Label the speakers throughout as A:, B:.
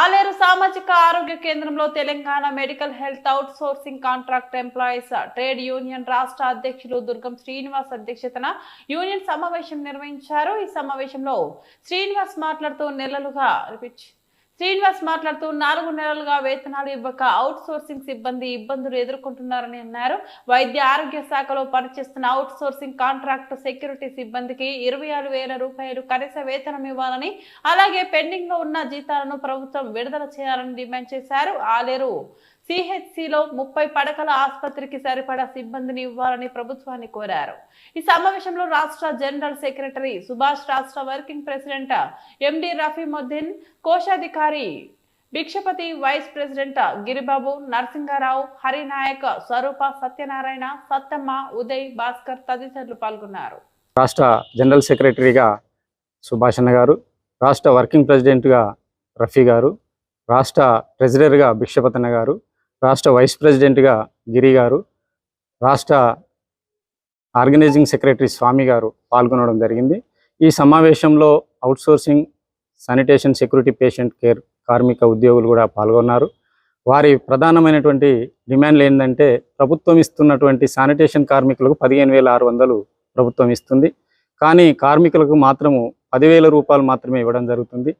A: ఆలేరు సామాజిక ఆరోగ్య కేంద్రంలో Telangana medical health out sourcing contract employees trade union రాష్ట్ర అధ్యక్షులు దుర్గం శ్రీనివాస్ అధ్యక్షతన యూనియన్ సమావేశం నిర్వహించారు. ఈ సమావేశంలో శ్రీనివాస్ మాట్లాడుతూ నెలలుగా శ్రీనివాస్ మాట్లాడుతూ నాలుగు నెలలుగా వేతనాలు ఇవ్వక అవుట్ సోర్సింగ్ సిబ్బంది ఇబ్బందులు ఎదుర్కొంటున్నారని అన్నారు. వైద్య ఆరోగ్య శాఖలో పనిచేస్తున్న అవుట్ సోర్సింగ్ కాంట్రాక్ట్ సెక్యూరిటీ సిబ్బందికి ఇరవై ఆరు వేల రూపాయలు కనీస వేతనం ఇవ్వాలని అలాగే పెండింగ్లో ఉన్న జీతాలను ప్రభుత్వం విడుదల చేయాలని డిమాండ్ చేశారు. ఆలేరు సిహెచ్సిలో ముప్పై పడకల ఆసుపత్రికి సరిపడా సిబ్బందిని ఇవ్వాలని ప్రభుత్వాన్ని కోరారు. ఈ సమావేశంలో రాష్ట్ర జనరల్ సెక్రటరీ సుభాష్ రాష్ట్ర వర్కింగ్ ప్రెసిడెంట్ ఎండి రఫీముద్దీన్ కోశాధికారి భిక్షపతి వైస్ ప్రెసిడెంట్ గిరిబాబు నరసింహారావు హరినాయక్ స్వరూప సత్యనారాయణ సత్తమ్మ ఉదయ్ భాస్కర్ తదితరులు పాల్గొన్నారు.
B: రాష్ట్ర జనరల్ సెక్రటరీగా సుభాష్ అన్న గారు రాష్ట్ర వర్కింగ్ ప్రెసిడెంట్గా రఫీ గారు రాష్ట్ర ట్రెజరర్గా భిక్షపతన్న గారు రాష్ట్ర వైస్ ప్రెసిడెంట్గా గిరి గారు రాష్ట్ర ఆర్గనైజింగ్ సెక్రటరీ స్వామి గారు పాల్గొనడం జరిగింది. ఈ సమావేశంలో outsourcing sanitation security patient care కార్మిక ఉద్యోగులు కూడా పాల్గొన్నారు. వారి ప్రధానమైనటువంటి డిమాండ్లు ఏంటంటే ప్రభుత్వం ఇస్తున్నటువంటి శానిటేషన్ కార్మికులకు పదిహేను వేల ఆరు వందలు ప్రభుత్వం ఇస్తుంది. కానీ కార్మికులకు మాత్రము పదివేల రూపాయలు మాత్రమే ఇవ్వడం జరుగుతుంది.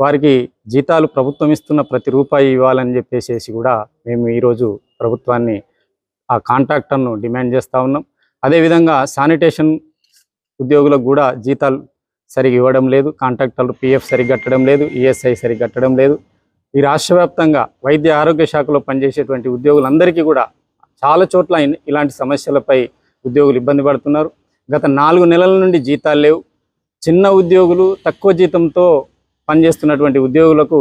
B: వారికి జీతాలు ప్రభుత్వం ఇస్తున్న ప్రతి రూపాయి ఇవ్వాలని చెప్పేసి కూడా మేము ఈరోజు ప్రభుత్వాన్ని ఆ కాంట్రాక్టర్ను డిమాండ్ చేస్తూ ఉన్నాం. అదేవిధంగా శానిటేషన్ ఉద్యోగులకు కూడా జీతాలు సరిగా ఇవ్వడం లేదు. కాంట్రాక్టర్లు పిఎఫ్ సరిగ్గా కట్టడం లేదు. ఈఎస్ఐ సరిగ్గా కట్టడం లేదు. ఈ రాష్ట్ర వ్యాప్తంగా వైద్య ఆరోగ్య శాఖలో పనిచేసేటువంటి ఉద్యోగులందరికీ కూడా చాలా చోట్ల ఇలాంటి సమస్యలపై ఉద్యోగులు ఇబ్బంది పడుతున్నారు. గత నాలుగు నెలల నుండి జీతాలు లేవు. చిన్న ఉద్యోగులు తక్కువ జీతంతో పనిచేస్తున్నటువంటి ఉద్యోగులకు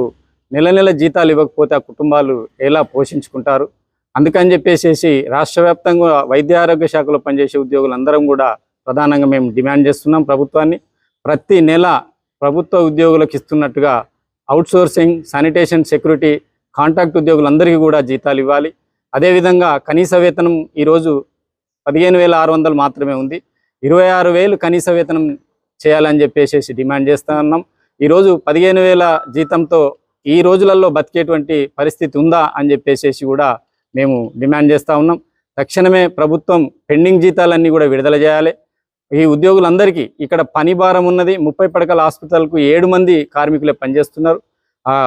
B: నెల నెల జీతాలు ఇవ్వకపోతే ఆ కుటుంబాలు ఎలా పోషించుకుంటారు? అందుకని చెప్పేసి రాష్ట్ర వ్యాప్తంగా వైద్య ఆరోగ్య శాఖలో పనిచేసే ఉద్యోగులందరం కూడా ప్రధానంగా మేము డిమాండ్ చేస్తున్నాం ప్రభుత్వాన్ని. ప్రతి నెల ప్రభుత్వ ఉద్యోగులకు ఇస్తున్నట్టుగా అవుట్సోర్సింగ్ శానిటేషన్ సెక్యూరిటీ కాంట్రాక్ట్ ఉద్యోగులందరికీ కూడా జీతాలు ఇవ్వాలి. అదేవిధంగా కనీస వేతనం ఈరోజు పదిహేను వేల ఆరు వందలు మాత్రమే ఉంది. ఇరవై ఆరు వేలు కనీస వేతనం చేయాలని చెప్పేసి డిమాండ్ చేస్తా ఉన్నాం ఈరోజు పదిహేను వేల జీతంతో ఈ రోజులలో బతికేటువంటి పరిస్థితి ఉందా అని చెప్పేసేసి కూడా మేము డిమాండ్ చేస్తూ ఉన్నాం. తక్షణమే ప్రభుత్వం పెండింగ్ జీతాలన్నీ కూడా విడుదల చేయాలి. ఈ ఉద్యోగులందరికీ ఇక్కడ పని భారం ఉన్నది. ముప్పై పడకల హాస్పిటల్కు ఏడు మంది కార్మికులే పనిచేస్తున్నారు. ఆ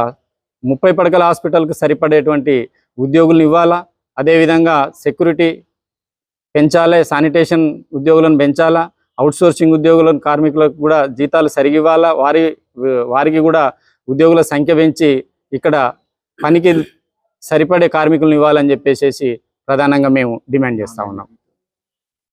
B: ముప్పై పడకల హాస్పిటల్కు సరిపడేటువంటి ఉద్యోగులను ఇవ్వాలా? అదేవిధంగా సెక్యూరిటీ పెంచాలి శానిటేషన్ ఉద్యోగులను పెంచాలా? అవుట్సోర్సింగ్ ఉద్యోగులను కార్మికులకు కూడా జీతాలు సరిగి ఇవ్వాలా వారి వారికి కూడా ఉద్యోగుల సంఖ్య పెంచి ఇక్కడ పనికి సరిపడే కార్మికులను ఇవ్వాలని చెప్పేసి ప్రధానంగా మేము డిమాండ్ చేస్తా ఉన్నాం.